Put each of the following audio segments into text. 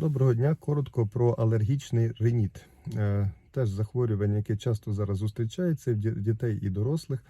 Доброго дня. Коротко про алергічний риніт. Е, Теж захворювання, яке часто зараз зустрічається в дітей і дорослих.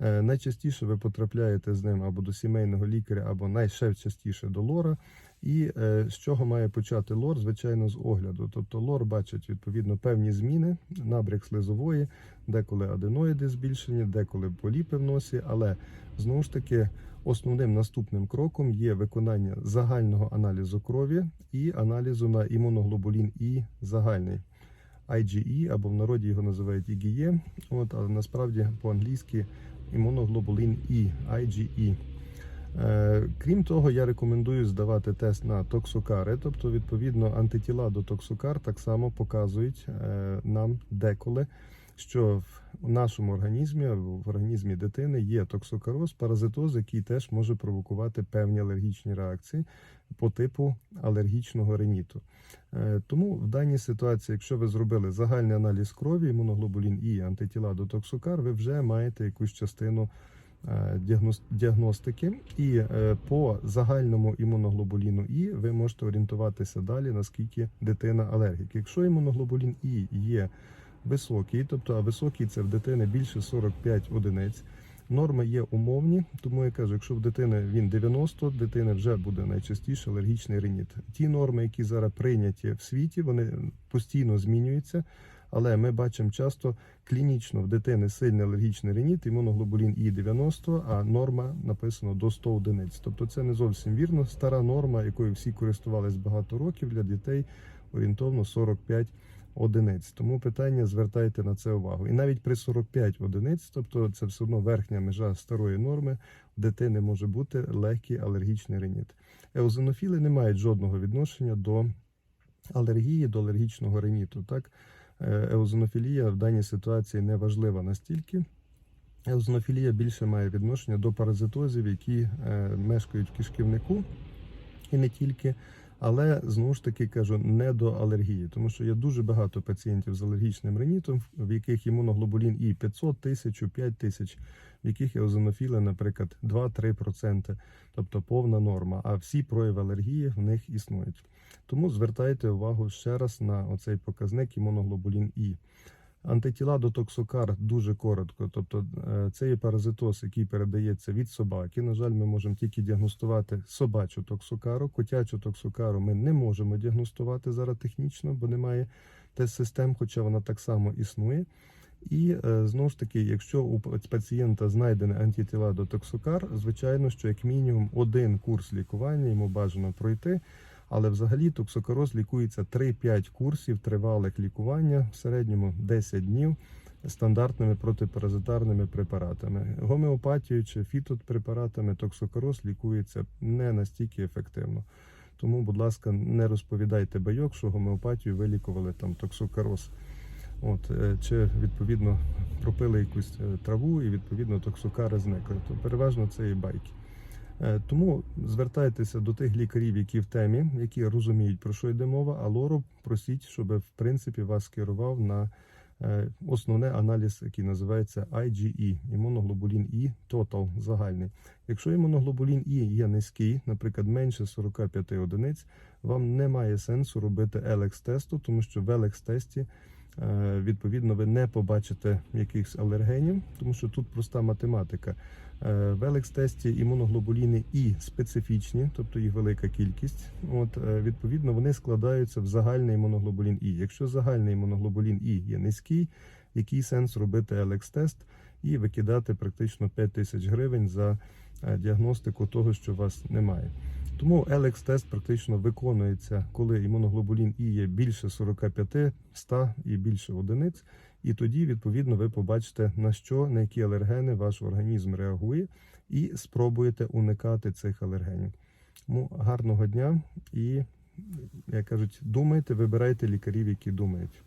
Е, Найчастіше ви потрапляєте з ним або до сімейного лікаря, або найшечастіше до лора. І е, з чого має почати лор? Звичайно, з огляду. Тобто лор бачить відповідно певні зміни, набряк слизової, деколи аденоїди збільшені, деколи поліпи в носі, але знову ж таки. Основним наступним кроком є виконання загального аналізу крові і аналізу на імуноглобулін І загальний IgE, або в народі його називають IgE, от, але насправді по-англійськи імуноглобулін І IgE. Е, Крім того, я рекомендую здавати тест на токсокари, тобто, відповідно, антитіла до токсокар так само показують е, нам деколи, що в нашому організмі, в організмі дитини є токсокароз, паразитоз, який теж може провокувати певні алергічні реакції по типу алергічного риніту. Е, Тому в даній ситуації, якщо ви зробили загальний аналіз крові, імуноглобулін і антитіла до токсокар, ви вже маєте якусь частину е, діагностики. І е, по загальному імуноглобуліну І ви можете орієнтуватися далі, наскільки дитина алергік. Якщо імуноглобулін І є високий, тобто а високий це в дитини більше 45 одиниць. Норми є умовні, тому я кажу, якщо в дитини він 90, дитини вже буде найчастіше алергічний риніт. Ті норми, які зараз прийняті в світі, вони постійно змінюються. Але ми бачимо часто клінічно в дитини сильний алергічний реніт, імуноглобулін І 90, а норма написано до 100 одиниць. Тобто це не зовсім вірно. Стара норма, якою всі користувались багато років для дітей, орієнтовно 45 одиниць. Тому питання звертайте на це увагу. І навіть при 45 одиниць, тобто це все одно верхня межа старої норми, в дитини може бути легкий алергічний реніт. Еозинофіли не мають жодного відношення до алергії, до алергічного реніту. Так, Е, еозинофілія в даній ситуації не важлива настільки. Еозинофілія більше має відношення до паразитозів, які е, мешкають в кишківнику, і не тільки. Але знову ж таки кажу, не до алергії, тому що є дуже багато пацієнтів з алергічним ренітом, в яких імуноглобулін і 500 тисяч, 5 тисяч, в яких еозинофіли, наприклад, 2-3%, тобто повна норма. А всі прояви алергії в них існують. Тому звертайте увагу ще раз на оцей показник імуноглобулін І. Антитіла до токсокар дуже коротко. Тобто е, це є паразитоз, який передається від собаки. На жаль, ми можемо тільки діагностувати собачу токсокару. Котячу токсокару ми не можемо діагностувати зараз технічно, бо немає тест-систем, хоча вона так само існує. І е, знову ж таки, якщо у пацієнта знайдені антитіла до токсокар, звичайно, що як мінімум один курс лікування йому бажано пройти. Але взагалі токсокароз лікується 3-5 курсів тривалих лікування, в середньому 10 днів стандартними протипаразитарними препаратами. Гомеопатією чи фітопрепаратами токсокароз лікується не настільки ефективно. Тому, будь ласка, не розповідайте байок, що гомеопатію вилікували там токсокароз. От, е, чи відповідно пропили якусь е, траву і відповідно токсокари зникли. То переважно це і байки. Е, Тому звертайтеся до тих лікарів, які в темі, які розуміють, про що йде мова, а лору просіть, щоб в принципі вас керував на е, основний аналіз, який називається IgE, імуноглобулін І Total загальний. Якщо імуноглобулін І є низький, наприклад, менше 45 одиниць, вам немає сенсу робити LX-тесту, тому що в LX-тесті е, відповідно ви не побачите якихось алергенів, тому що тут проста математика. Е, В Елекс-тесті імуноглобуліни І специфічні, тобто їх велика кількість. От е, відповідно вони складаються в загальний імуноглобулін І. Якщо загальний імуноглобулін І є низький, який сенс робити Елекс-тест і викидати практично 5 тисяч гривень за е, діагностику того, що у вас немає. Тому Елекс-тест практично виконується, коли імуноглобулін І є більше 45, 100 і більше одиниць. І тоді, відповідно, ви побачите, на що, на які алергени ваш організм реагує, і спробуєте уникати цих алергенів. Тому гарного дня і, як кажуть, думайте, вибирайте лікарів, які думають.